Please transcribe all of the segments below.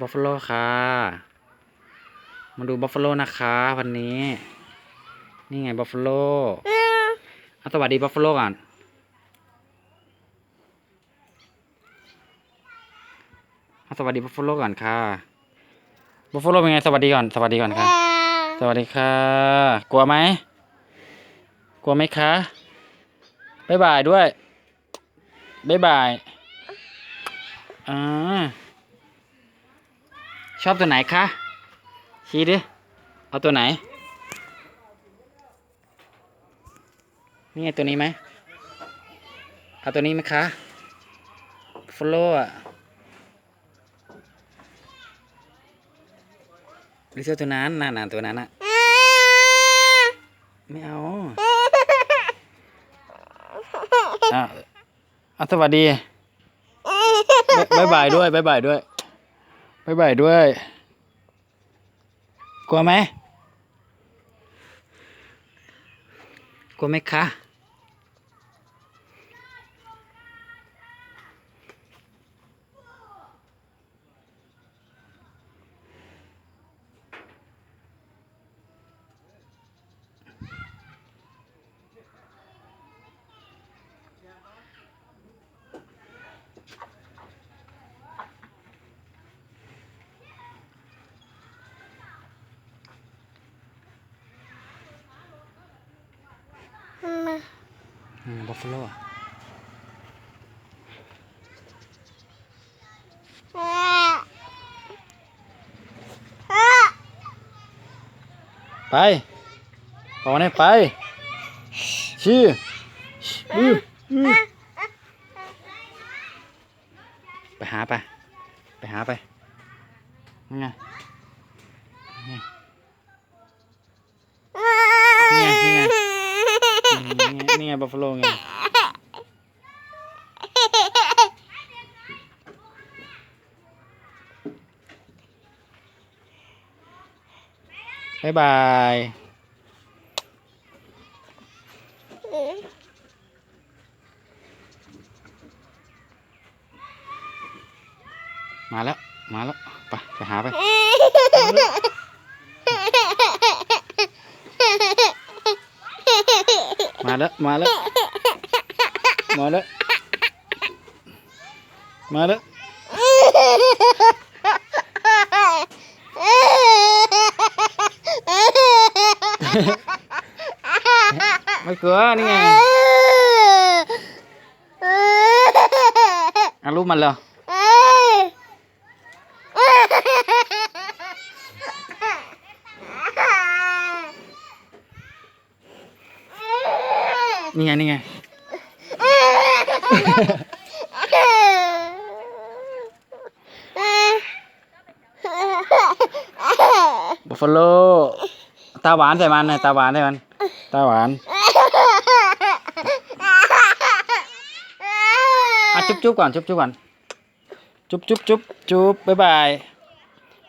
บัฟฟาโลค่ะ มาดูบัฟฟาโลนะคะวันนี้ นี่ไงบัฟฟาโลเอาสวัสดีบัฟฟาโลก่อนเอาสวัสดีบัฟฟาโลก่อนค่ะบัฟฟาโลเป็นไงสวัสดีก่อน สวัสดีก่อนค่ะ สวัสดีค่ะ กลัวไหม กลัวไหมคะบ๊ายบายด้วยบ๊ายบายอ่า ชอบตัวไหนคะ ชี้ดิ เอาตัวไหน นี่ไงตัวนี้ไหม เอาตัวนี้ไหมคะฟลโล่อะหรือเจ้าตัวนั้นน่ะๆตัวนั้นอะไม่เอาอะอะสวัสดีบายบายด้วยบายบายด้วย บายบายด้วย กลัวไหม กลัวไหมคะ อืม บัฟฟาโลไปออกมาเนี่ไปชี้อื้อไปหาไป ไปหาไป นี่ไงนี่ไงนี่ไงนี่ไงบัฟฟาโลไง บ๊ายบายมาแล้วมาแล้วไป ไม่กลัวนี่ไงอารูปมันเลยนี่ไง นี่ไง บัฟฟาโล ตาหวานใส่มันน่อยตาหวานใส่มัน ตาหวานอะจุ๊บจุ๊บก่อน จุ๊บจุ๊บก่อน จุ๊บจุ๊บจุ๊บจุ๊บบ๊ายบาย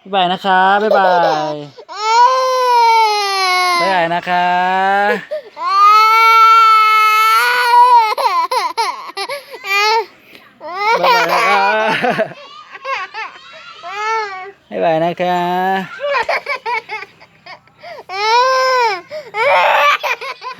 บ๊ายบายนะคะบ๊ายบาย บ๊ายบายนะคะบ๊ายบายนะคะบ๊ายบายนะคะ